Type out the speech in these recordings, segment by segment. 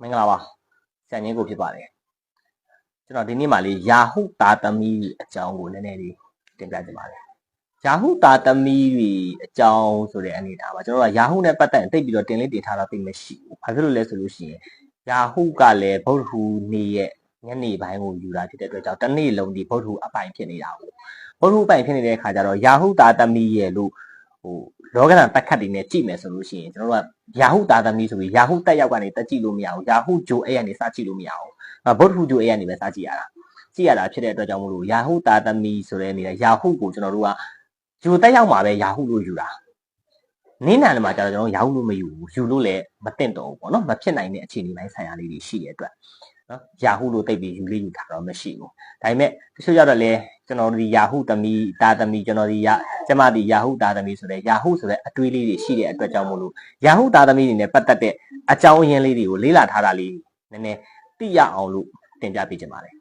မင်္ဂလာပါဆရာချင်းကိုဖြစ်ပါတယ်ကျွန်တော်ဒီနေ့မှလေးယာဟုတာသမီအကြောင်းကိုနည်းနည်းလေးတင်ပြချင်ပါတယ်ယာဟုတာသမီအကြောင်းဆိုတဲ့အနေအထားပါကျွန်တော်ကယာဟုနဲ့ပတ်သက်ရင်တိတ်ပြီးတော့တင်လေးတင်ထားတာသိမရှိဘူးဘာဖြစ်လို့လဲဆိုလို့ရှိရင်ယာဟုကလည်းဗုဒ္ဓဟူနေရဲ့ညနေပိုင်းကိုယူတာဖြစ်တဲ့အတွက်ကြောင့်တစ်နေ့လုံးဒီဗုဒ္ဓဟူအပိုင်ဖြစ်နေတာကိုဗုဒ္ဓဟူအပိုင်ဖြစ်နေတဲ့အခါကျတော့ယာဟုတာသမီရဲ့လို့ဟို လောကဓာတ်တက်ခတ်တွေနဲ့ကြည့်မယ်ဆိုလို့ရှိရင်ကျွန်တော်တို့ကယာဟုတာသမီဆိုပြီးယာဟုတက်ရောက်ကနေတက်ကြည့်လို့မရဘူးယာဟုဂျိုအဲ့ကနေစကြည့်လို့မရဘူးဗုဒ္ဓဟူဂျိုအဲ့ကနေပဲစကြည့်ရတာကြည့်ရတာဖြစ်တဲ့အတွက်ကြောင့်မို့လို့ယာဟုတာသမီဆိုတဲ့နေတဲ့ယာဟုကိုကျွန်တော်တို့ကဂျိုတက်ရောက်မှာပဲယာဟုလို့ယူတာနင်းနံမှာကျတော့ကျွန်တော်ယာဟုလို့မယူဘူးယူလို့လည်းမတင်တော့ဘူးပေါ့နော်မဖြစ်နိုင်တဲ့အခြေအနေပိုင်းဆိုင်ရာလေးတွေရှိတဲ့အတွက် နော်ယာဟုလို့တိတ်ပြီးယူလေးယူတာတော့မရှိဘူးဒါပေမဲ့တချို့ကြတော့လေကျွန်တော်ဒီယာဟုသမီတာသမီကျွန်တော်ဒီယာကျမဒီယာဟုတာသမီဆိုတဲ့ယာဟုဆိုတဲ့အတွေးလေးတွေရှိတဲ့အတွက်ကြောင့်မို့လို့ယာဟုတာသမီတွေနဲ့ပတ်သက်တဲ့အကြောင်းအရင်းလေးတွေကိုလေ့လာထားတာလေးနည်းနည်းသိရအောင်လို့တင်ပြပေးချင်ပါတယ်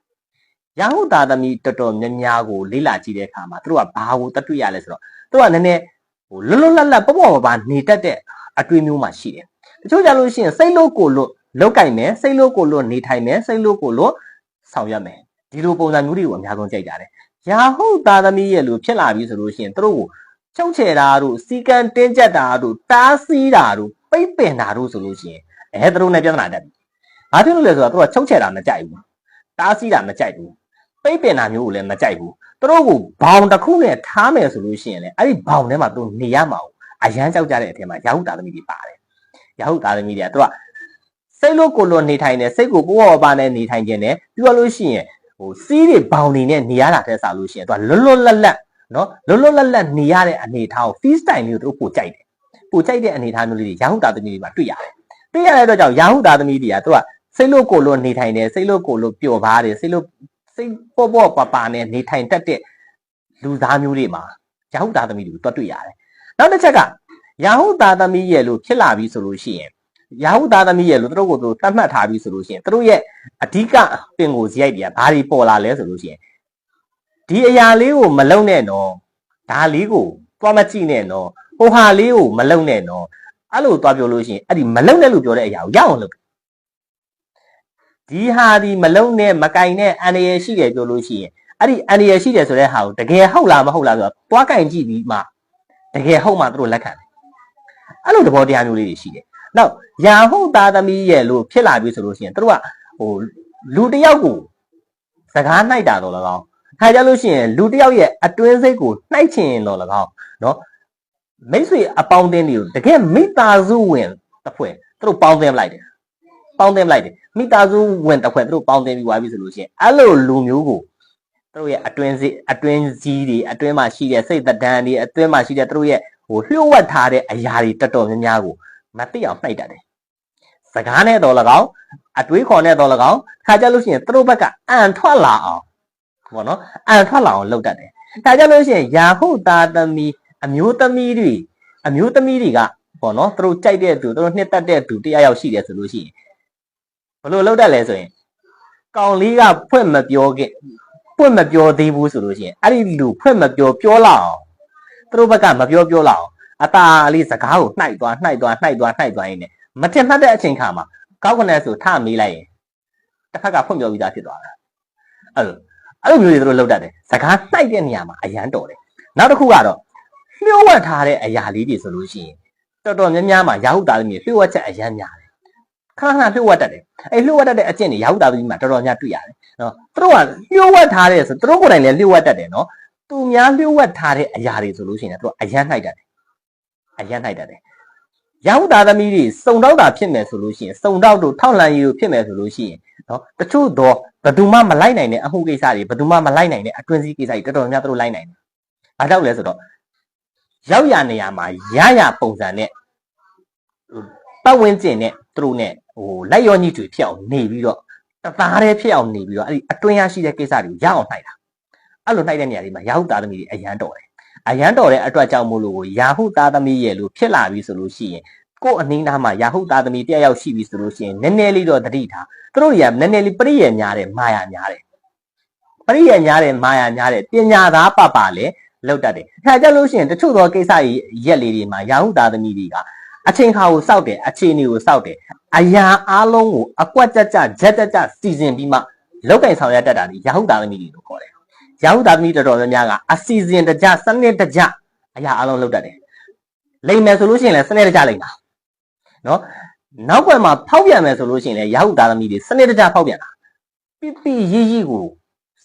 ယာဟုတာသမီတော်တော်များများကိုလေ့လာကြည့်တဲ့အခါမှာသူတို့ကဘာကိုတတွေ့ရလဲဆိုတော့သူကနည်းနည်းဟိုလွတ်လွတ်လပ်လပ်ပေါ့ပေါ့ပါပါနေတတ်တဲ့အတွေးမျိုးမှရှိတယ်တချို့ကြလို့ရှိရင်စိတ်လို့ကိုလို့ လောက်ကင်မယ်စိတ်လို့ကိုလို့နေထိုင်မယ်စိတ်လို့ကိုလို့ဆောင်ရွက်မယ်ဒီလိုပုံစံမျိုးတွေကိုအများဆုံးကြိုက်ကြတယ်ရာဟုတ်သားသမီးရဲ့လူဖြစ်လာပြီဆိုလို့ရှိရင်သူတို့ကိုချုပ်ချယ်တာတို့စီကံတင်းကျပ်တာတို့တားဆီးတာတို့ပိတ်ပင်တာတို့ဆိုလို့ရှိရင်အဲသူတို့နဲ့ပြဿနာတက်ပြီ။ဘာဖြစ်လို့လဲဆိုတော့သူကချုပ်ချယ်တာမကြိုက်ဘူး။တားဆီးတာမကြိုက်ဘူး။ပိတ်ပင်တာမျိုးကိုလည်းမကြိုက်ဘူး။သူတို့ကိုဘောင်တစ်ခုနဲ့ထားမယ်ဆိုလို့ရှိရင်လည်းအဲ့ဒီဘောင်ထဲမှာသူနေရမှာ။အရန်ကြောက်ကြတဲ့အထက်မှာရာဟုတ်သားသမီးတွေပါတယ်။ရာဟုတ်သားသမီးတွေကသူက စိတ်လို့ကိုလို့နေထိုင်တယ်စိတ်ကိုပိုးပေါ်ပါနဲ့နေထိုင်ခြင်းနဲ့ပြီးတော့လို့ရှိရင်ဟိုစီးတွေဘောင်နေနဲ့နေရတာတဲ့စားလို့ရှိရင်သူကလွတ်လွတ်လပ်လပ်နော်လွတ်လွတ်လပ်လပ်နေရတဲ့အနေအထားကို feel style မျိုးတို့ပို့ကြိုက်တယ်ပို့ကြိုက်တဲ့အနေအထားမျိုးလေးတွေရာဟုတာသမီးတွေမှာတွေ့ရတယ်တွေ့ရတဲ့အတွက်ကြောင့်ရာဟုတာသမီးတွေကသူကစိတ်လို့ကိုလို့နေထိုင်တယ်စိတ်လို့ကိုလို့ပျော်ပါတယ်စိတ်လို့စိတ်ပေါ့ပေါ့ပါပါနဲ့နေထိုင်တတ်တဲ့လူသားမျိုးတွေမှာရာဟုတာသမီးတွေကိုတွတ်တွေ့ရတယ်နောက်တစ်ချက်ကရာဟုတာသမီးရဲ့လို့ဖြစ်လာပြီဆိုလို့ရှိရင် ရာဟုသားသမီးရဲ့လို့သူတို့ကိုသူသတ်မှတ်ထားပြီဆိုလို့ရှိရင်သူတို့ရဲ့အဓိကပင်ကိုဇရိုက်တွေကဘာတွေပေါ်လာလဲဆိုလို့ရှိရင်ဒီအရာလေးကိုမလုံနဲ့နော်ဒါလေးကိုသွားမကြည့်နဲ့နော်ဟိုဟာလေးကိုမလုံနဲ့နော်အဲ့လိုသွားပြောလို့ရှိရင်အဲ့ဒီမလုံနဲ့လို့ပြောတဲ့အရာကိုရအောင်လုပ်ဒီဟာဒီမလုံနဲ့မကင်နဲ့အန္တရာယ်ရှိတယ်ပြောလို့ရှိရင်အဲ့ဒီအန္တရာယ်ရှိတယ်ဆိုတဲ့ဟာကိုတကယ်ဟုတ်လားမဟုတ်လားဆိုတော့သွားကင်ကြည့်ပြီးမှတကယ်ဟုတ်မှသူတို့လက်ခံတယ်အဲ့လိုသဘောတရားမျိုးလေးတွေရှိတယ် နောက်ယာဟုသားသမီးရဲ့လို့ဖြစ်လာပြီဆိုလို့ရှိရင်တို့ကဟိုလူတယောက်ကိုစကားနှိုက်တာတော့၎င်းခါကြလို့ရှိရင်လူတယောက်ရဲ့အတွင်းစိတ်ကိုနှိုက်ချင်တော့၎င်းနော်မိတ်ဆွေအပေါင်းအသင်းတွေကိုတကယ်မိသားစုဝင်တစ်ဖွဲ့တို့ပေါင်းသင်းလိုက်တယ်ပေါင်းသင်းလိုက်တယ်မိသားစုဝင်တစ်ဖွဲ့တို့ပေါင်းသင်းပြီးွားပြီဆိုလို့ရှိရင်အဲ့လိုလူမျိုးကိုတို့ရဲ့အတွင်းစိအတွင်းစည်းတွေအတွင်းမှာရှိတဲ့စိတ်တဒံတွေအတွင်းမှာရှိတဲ့တို့ရဲ့ဟိုလျှို့ဝှက်ထားတဲ့အရာတွေတော်တော်များများကို မသိအောင်နှိုက်တတ်တယ်စကားနဲ့တော့၎င်းအတွေးခေါ်နဲ့တော့၎င်းခါကြလို့ရှိရင်သူတို့ဘက်ကအန်ထွက်လာအောင်ပေါ့နော်အန်ထွက်လာအောင်လုပ်တတ်တယ်ခါကြလို့ရှိရင်ယာဟုတ်သားသမီးအမျိုးသမီးတွေအမျိုးသမီးတွေကပေါ့နော်သူတို့ကြိုက်တဲ့သူသူတို့နှစ်သက်တဲ့သူတရားရောက်ရှိတယ်ဆိုလို့ရှိရင်ဘယ်လိုလုပ်တတ်လဲဆိုရင်ကောင်လေးကဖွင့်မပြောခဲ့ဖွင့်မပြောသေးဘူးဆိုလို့ရှိရင်အဲ့ဒီလူဖွင့်မပြောပြောလာအောင်သူတို့ဘက်ကမပြောပြောလာအောင် အตาလေးစကားကိုနှိုက်သွားနှိုက်သွားနှိုက်သွားနှိုက်သွားရင်းနဲ့မထင်မှတ်တဲ့အချိန်ခါမှာကောက်ခနဲ့ဆိုထမေးလိုက်ရင်တစ်ဖက်ကဖွင့်ပြောပြီးသားဖြစ်သွားတာအဲ့လိုအဲ့လိုမျိုးတွေသူတို့လောက်တတ်တယ်စကားနှိုက်တဲ့နေရာမှာအရန်တော်တယ်နောက်တစ်ခုကတော့လျှို့ဝှက်ထားတဲ့အရာလေးတွေဆိုလို့ရှိရင်တော်တော်များများမှာရာဟုသားသမီးလျှို့ဝှက်ချက်အရန်များတယ်ခဏခဏလျှို့ဝှက်တတ်တယ်အဲ့လျှို့ဝှက်တတ်တဲ့အကျင့်တွေရာဟုသားသမီးမှာတော်တော်များတွေ့ရတယ်နော်သူတို့ကလျှို့ဝှက်ထားတဲ့ဆိုသူတို့ကိုယ်တိုင်လည်းလျှို့ဝှက်တတ်တယ်နော်သူများလျှို့ဝှက်ထားတဲ့အရာတွေဆိုလို့ရှိရင်သူတို့အရန်နှိုက်တတ်တယ် အရန်နှိုက်တတ်တယ်။ရောက်သားသမီးတွေစုံတော့တာဖြစ်မယ်ဆိုလို့ရှိရင်စုံတော့တို့ထောက်လန်ရည်တို့ဖြစ်မယ်ဆိုလို့ရှိရင်နော်တချို့တော့ဘယ်သူမှမလိုက်နိုင်တဲ့အမှုကိစ္စတွေဘယ်သူမှမလိုက်နိုင်တဲ့အတွင်းစည်းကိစ္စတွေတော်တော်များသူတို့လိုက်နိုင်တယ်။ဘာကြောင့်လဲဆိုတော့ရောက်ရနေရမှာရရပုံစံနဲ့ပတ်ဝန်းကျင်နဲ့သူတို့နဲ့ဟိုလက်ရောညှိတွေဖြစ်အောင်နေပြီးတော့တသားတည်းဖြစ်အောင်နေပြီးတော့အဲ့ဒီအတွင်းရရှိတဲ့ကိစ္စတွေကိုရအောင်နှိုက်တာ။အဲ့လိုနှိုက်တဲ့နေရာတွေမှာရောက်သားသမီးတွေအရန်တော်တယ် အရန်တော်တဲ့အတွက်ကြောင့်မို့လို့ယာဟုသားသမီးရဲ့လို့ဖြစ်လာပြီဆိုလို့ရှိရင်ကို့အနည်းနားမှာယာဟုသားသမီးတယောက်ယောက်ရှိပြီဆိုလို့ရှိရင်နည်းနည်းလေးတော့တတိထားသူတို့တွေကနည်းနည်းလေးပရိယေညာတဲ့မာယာညာတဲ့ပရိယေညာတဲ့မာယာညာတဲ့ပညာသားပပလည်းလောက်တတ်တယ်။အဲကြလို့ရှိရင်တချို့သောကိစ္စရက်လေးတွေမှာယာဟုသားသမီးတွေကအချိန်ခါကိုစောက်တယ်အခြေအနေကိုစောက်တယ်အရာအားလုံးကိုအကွက်ကြကြဂျက်ကြကြစီစဉ်ပြီးမှလောက်ကင်ဆောင်ရတတ်တာဒီရာဟုသားသမီးတွေလို့ခေါ်တယ် ရာဟုသားသမီးတော်တော်များများကအစီအစဉ်တကြစနစ်တကြအရာအားလုံးလုပ်တတ်တယ်လိမ့်မယ်ဆိုလို့ရှိရင်လည်းစနစ်တကြလိမ့်ပါနော်နောက်ဘက်မှာဖောက်ပြန်မယ်ဆိုလို့ရှိရင်လည်းရာဟုသားသမီးတွေစနစ်တကြဖောက်ပြန်တာပြပြရည်ရည်ကို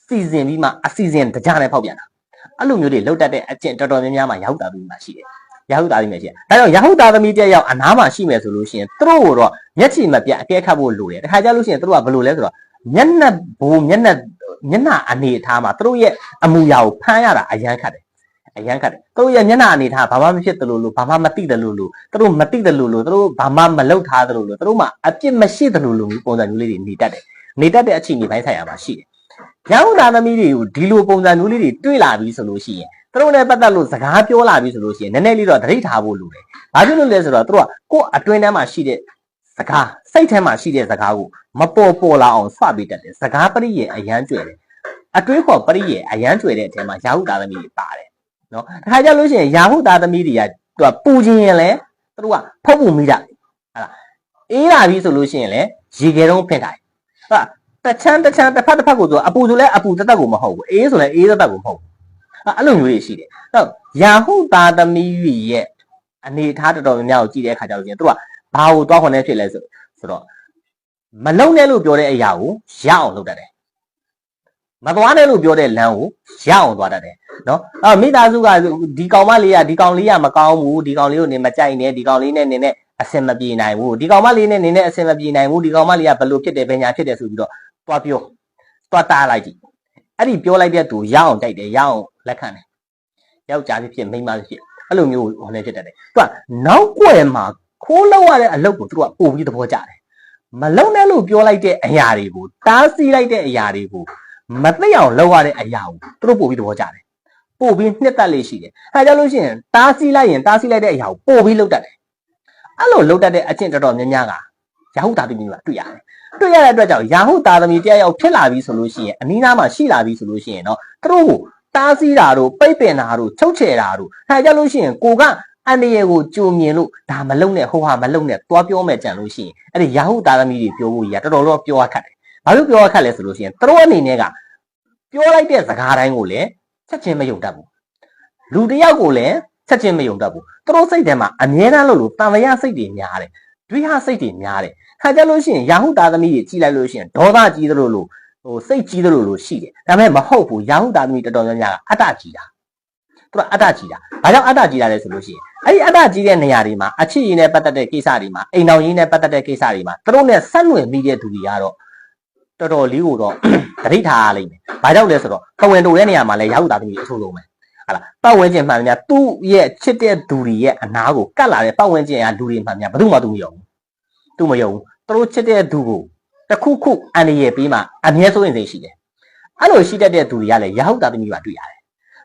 စီစဉ်ပြီးမှအစီအစဉ်တကြနဲ့ဖောက်ပြန်တာအဲ့လိုမျိုးတွေလောက်တတ်တဲ့အကျင့်တော်တော်များများမှာရာဟုသားသမီးမှာရှိတယ်ရာဟုသားသမီးမှာရှိတယ်ဒါကြောင့်ရာဟုသားသမီးတစ်ယောက်အနားမှာရှိမယ်ဆိုလို့ရှိရင်သူတို့ကိုတော့မျက်ခြေမပြတ်အကဲခတ်ဖို့လိုတယ်တခါကြလို့ရှိရင်သူတို့ကဘယ်လိုလဲဆိုတော့မျက်နှာဘိုးမျက်နှာ မျက်နှာအနေအထားမှာသူတို့ရဲ့အမူအရာကိုဖမ်းရတာအရန်ခတ်တယ်အရန်ခတ်တယ်သူတို့ရဲ့မျက်နှာအနေအထားဘာမှမဖြစ်တယ်လို့လို့ဘာမှမသိတယ်လို့လို့သူတို့မသိတယ်လို့လို့သူတို့ဘာမှမလုပ်ထားတယ်လို့လို့သူတို့မှအပြစ်မရှိတယ်လို့လို့ပုံစံမျိုးလေးတွေနေတတ်တယ်နေတတ်တဲ့အခြေအနေပိုင်းဆိုင်ရာမှာရှိတယ်ရဟန်းသားသမီးတွေကိုဒီလိုပုံစံမျိုးလေးတွေတွေ့လာပြီဆိုလို့ရှိရင်သူတို့နဲ့ပတ်သက်လို့စကားပြောလာပြီဆိုလို့ရှိရင်နည်းနည်းလေးတော့သတိထားဖို့လိုတယ်။ဘာဖြစ်လို့လဲဆိုတော့သူတို့ကကိုယ်အတွင်းထဲမှာရှိတဲ့ စကားစိတ်ထဲမှာရှိတဲ့စကားကိုမပေါ်ပေါ်လာအောင်ဆွပေးတတ်တယ်။စကားပရိယေအရန်ကျွဲတယ်။အတွေးခေါ်ပရိယေအရန်ကျွဲတဲ့အထက်မှာယာဟုသားသမီးတွေပါတယ်။နော်။တခါကြလို့ရှိရင်ယာဟုသားသမီးတွေကသူကပူခြင်းရင်လဲသူတို့ကဖုတ်ဖို့မိတာ။ဟာလား။အေးလာပြီဆိုလို့ရှိရင်လဲရေခဲတုံးဖင်တိုင်း။ဟုတ်တချမ်းတချမ်းတစ်ဖက်တစ်ဖက်ကိုဆိုအပူဆိုလဲအပူတက်တက်ကိုမဟုတ်ဘူးအေးဆိုလဲအေးတက်တက်ကိုမဟုတ်ဘူးအဲ့လိုမျိုးတွေရှိတယ်အဲ့တော့ယာဟုသားသမီးကြီးရဲ့အနေထားတော်တော်များများကိုကြည့်တဲ့အခါကျတော့ကျရင်သူက ဘာကိုသွားခွန်နေဖြစ်လဲဆိုဆိုတော့မလုံနဲ့လို့ပြောတဲ့အရာကိုရအောင်လုပ်တတ်တယ်မသွားနဲ့လို့ပြောတဲ့လမ်းကိုရအောင်သွားတတ်တယ်နော်အဲ့မိသားစုကဒီကောင်မလေးကဒီကောင်လေးကမကောင်းဘူးဒီကောင်လေးကိုနေမကြိုက်နဲ့ဒီကောင်လေးနဲ့နေနဲ့အဆင်မပြေနိုင်ဘူးဒီကောင်မလေးနဲ့နေနဲ့အဆင်မပြေနိုင်ဘူးဒီကောင်မလေးကဘလို့ဖြစ်တယ်ဘယ်ညာဖြစ်တယ်ဆိုပြီးတော့တွားပြောတွားတားလိုက်ကြည့်အဲ့ဒီပြောလိုက်တဲ့သူရအောင်တိုက်တယ်ရအောင်လက်ခံတယ်ယောက်ျားဖြစ်ဖြစ်မိန်းမဖြစ်ဖြစ်အဲ့လိုမျိုးဟိုလည်းဖြစ်တတ်တယ်သူကနောက်ွယ်မှာ ခိုးလောက်ရတဲ့အလုပ်ကိုသူကပို့ပြီးသဘောကျတယ်မလုံနဲ့လို့ပြောလိုက်တဲ့အရာတွေကိုတားဆီးလိုက်တဲ့အရာတွေကိုမသိအောင်လုပ်ရတဲ့အရာကိုသူတို့ပို့ပြီးသဘောကျတယ်ပို့ပြီးနှစ်သက်လေးရှိတယ်အဲကြောင့်လို့ရှိရင်တားဆီးလိုက်ရင်တားဆီးလိုက်တဲ့အရာကိုပို့ပြီးလုပ်တတ်တယ်အဲ့လိုလုပ်တတ်တဲ့အကျင့်တော်တော်များများကရာဟုတာသမီးမှာတွေ့ရတယ်တွေ့ရတဲ့အတွက်ကြောင့်ရာဟုတာသမီးတရားရောက်ဖြစ်လာပြီဆိုလို့ရှိရင်အနီးနားမှာရှိလာပြီဆိုလို့ရှိရင်တော့သူတို့ကိုတားဆီးတာတို့ပိတ်ပင်တာတို့ချုပ်ချယ်တာတို့အဲကြောင့်လို့ရှိရင်ကိုက အန္တရာယ်ကိုကြုံမြင်လို့ဒါမလုံနဲ့ဟိုဟာမလုံနဲ့သွားပြောမယ်ကြံလို့ရှိရင်အဲ့ဒီရာဟုတာသမီးတွေပြောဖို့ကြီးကတော်တော်တော့ပြောရခက်တယ်ဘာလို့ပြောရခက်လဲဆိုလို့ရှိရင်သူတို့အနေနဲ့ကပြောလိုက်တဲ့စကားတိုင်းကိုလည်းချက်ချင်းမယုံတတ်ဘူးလူတယောက်ကိုလည်းချက်ချင်းမယုံတတ်ဘူးသူတို့စိတ်ထဲမှာအမြဲတမ်းလို့လို့တန်လျာစိတ်တွေများတယ်တွေးဟာစိတ်တွေများတယ်ခါကြလို့ရှိရင်ယာဟုသားသမီးကြီးကြီးလိုက်လို့ရှိရင်ဒေါသကြီးသလိုလိုဟိုစိတ်ကြီးသလိုလိုရှိတယ်ဒါပေမဲ့မဟုတ်ဘူးယာဟုသားသမီးတော်တော်များများကအတ္တကြီးတာ သူကအတ္တကြီးတာဘာကြောင့်အတ္တကြီးတာလဲဆိုလို့ရှိရင်အဲ့ဒီအတ္တကြီးတဲ့နေရာတွေမှာအချစ်ရည်နဲ့ပတ်သက်တဲ့ကိစ္စတွေမှာအိမ်တော်ရင်းနဲ့ပတ်သက်တဲ့ကိစ္စတွေမှာသူတို့နဲ့ဆက်နွယ်မိတဲ့သူတွေကတော့တော်တော်လေးကိုတော့တတိထားရလိမ့်မယ်။ဘာကြောင့်လဲဆိုတော့ပဝင်တိုတဲ့နေရာမှာလည်းရာဟုသားသမီးအဆိုးဆုံးပဲ။ဟာလားပတ်ဝန်းကျင်မှန်များသူ့ရဲ့ချစ်တဲ့သူတွေရဲ့အနာကိုကတ်လာတဲ့ပတ်ဝန်းကျင်ကလူတွေမှန်များဘယ်သူမှသူမယုံဘူး။သူမယုံဘူး။သူတို့ချစ်တဲ့သူကိုတခုခုအန္တရာယ်ပေးမှအမြဲဆိုရင်စိတ်ရှိတယ်။အဲ့လိုရှိတတ်တဲ့သူတွေကလည်းရာဟုသားသမီးပါတွေ့ရတယ်။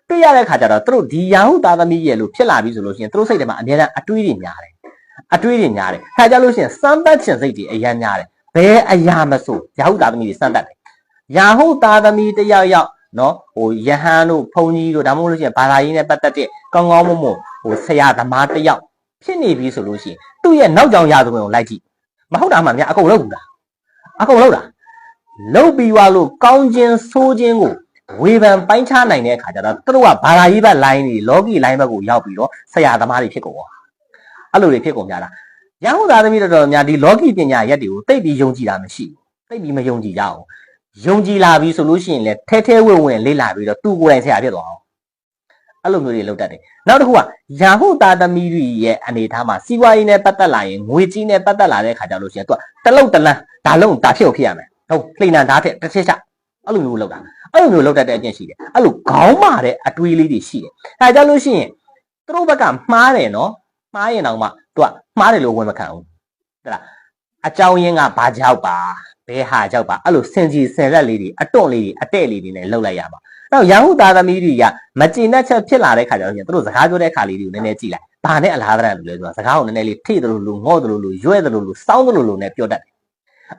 တွေ့ရတဲ့ခါကျတော့သူတို့ဒီရာဟုသားသမီးရဲ့လို့ဖြစ်လာပြီဆိုလို့ရှိရင်သူတို့စိတ်ထဲမှာအမြဲတမ်းအတွေးတွေများတယ်။အတွေးတွေများတယ်။ခါကြလို့ရှိရင်စမ်းပတ်ခြင်းစိတ်တွေအများများတယ်။ဘယ်အရာမဆိုရာဟုသားသမီးတွေစမ်းတတ်တယ်။ရာဟုသားသမီးတယောက်ယောက်နော်ဟိုယဟန်တို့ဘုန်းကြီးတို့ဒါမှမဟုတ်လို့ရှိရင်ဘာသာရေးနဲ့ပတ်သက်တဲ့ကောင်းကောင်းမွန်မွန်ဟိုဆရာသမားတယောက်ဖြစ်နေပြီဆိုလို့ရှိရင်သူ့ရဲ့နောက်ကြောင်ရသူကိုလိုက်ကြည့်မဟုတ်တာမှများအကုန်လုံးဘူးလားအကုန်လုံးလားလုံပြီးွားလို့ကောင်းခြင်းဆိုးခြင်းကို ဝေဖန်ပိုင်းခြားနိုင်တဲ့အခါကျတော့သူတို့ကဘာသာရေးဘက်လိုင်းတွေလောကီလိုင်းဘက်ကိုရောက်ပြီးတော့ဆရာသမားတွေဖြစ်ကုန်သွားအဲ့လိုတွေဖြစ်ကုန်ကြတာရဟန်းသာသမီးတော်တော်များဒီလောကီပညာရက်တွေကိုတိတ်ပြီးယုံကြည်တာမရှိဘူးတိတ်ပြီးမယုံကြည်ကြအောင်ယုံကြည်လာပြီဆိုလို့ရှိရင်လည်းထဲထဲဝင်ဝင်လေးလာပြီးတော့သူ့ကိုယ်တိုင်ဆရာဖြစ်သွားအောင်အဲ့လိုမျိုးတွေလုပ်တတ်တယ်နောက်တစ်ခုကယာဟုတာသမီးတွေရဲ့အနေထားမှာစီးပွားရေးနဲ့ပတ်သက်လာရင်ငွေကြီးနဲ့ပတ်သက်လာတဲ့ခါကျလို့ရှိရင်သူကတလုတ်တလန်းဒါလုံးဒါဖြစ်ကိုဖြစ်ရမယ်ဟုတ်လှိန်နံဓာတ်ထက်တစ်ချက်ချအဲ့လိုမျိုးလုပ်တာ အဲ့လိုမျိုးလုပ်တတ်တဲ့အကျင့်ရှိတယ်အဲ့လိုခေါင်းမာတဲ့အတွေးလေးတွေရှိတယ်အဲကြလို့ရှိရင်သူတို့ဘက်ကမှားတယ်နော်မှားရင်တော့မှသူကမှားတယ်လို့ဝန်မခံဘူးဟုတ်လားအကြောင်းရင်းကဘာကြောက်ပါဘဲဟာကြောက်ပါအဲ့လိုစင်ကြီးဆင်ရက်လေးတွေအတွန့်လေးတွေအတဲ့လေးတွေနဲ့လှုပ်လိုက်ရပါနောက်ရဟုသားသမီးတွေကမကျေနပ်ချက်ဖြစ်လာတဲ့ခါကျတော့သူတို့စကားပြောတဲ့ခါလေးတွေကိုနည်းနည်းကြည့်လိုက်ဘာနဲ့အလားတရလို့လဲဆိုတာစကားကိုနည်းနည်းလေးထိတယ်လို့လို့ငေါ့တယ်လို့လို့ရွဲ့တယ်လို့လို့စောင်းတယ်လို့လို့နဲ့ပြောတတ်တယ်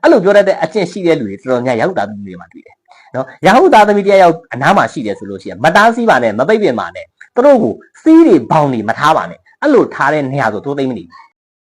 အဲ့လိုပြောတတ်တဲ့အကျင့်ရှိတဲ့လူတွေတော်တော်များရဟုသားသမီးတွေမှာတွေ့တယ်နော်ရဟုသားသမီးတရားရောက်အနားမှာရှိတယ်ဆိုလို့ရှိရင်မတားစီးပါနဲ့မပိတ်ပင်ပါနဲ့သူတို့ကိုစီးတွေဘောင်တွေမထားပါနဲ့အဲ့လိုထားတဲ့နေရာဆိုသိသိမ့်မနေဘူး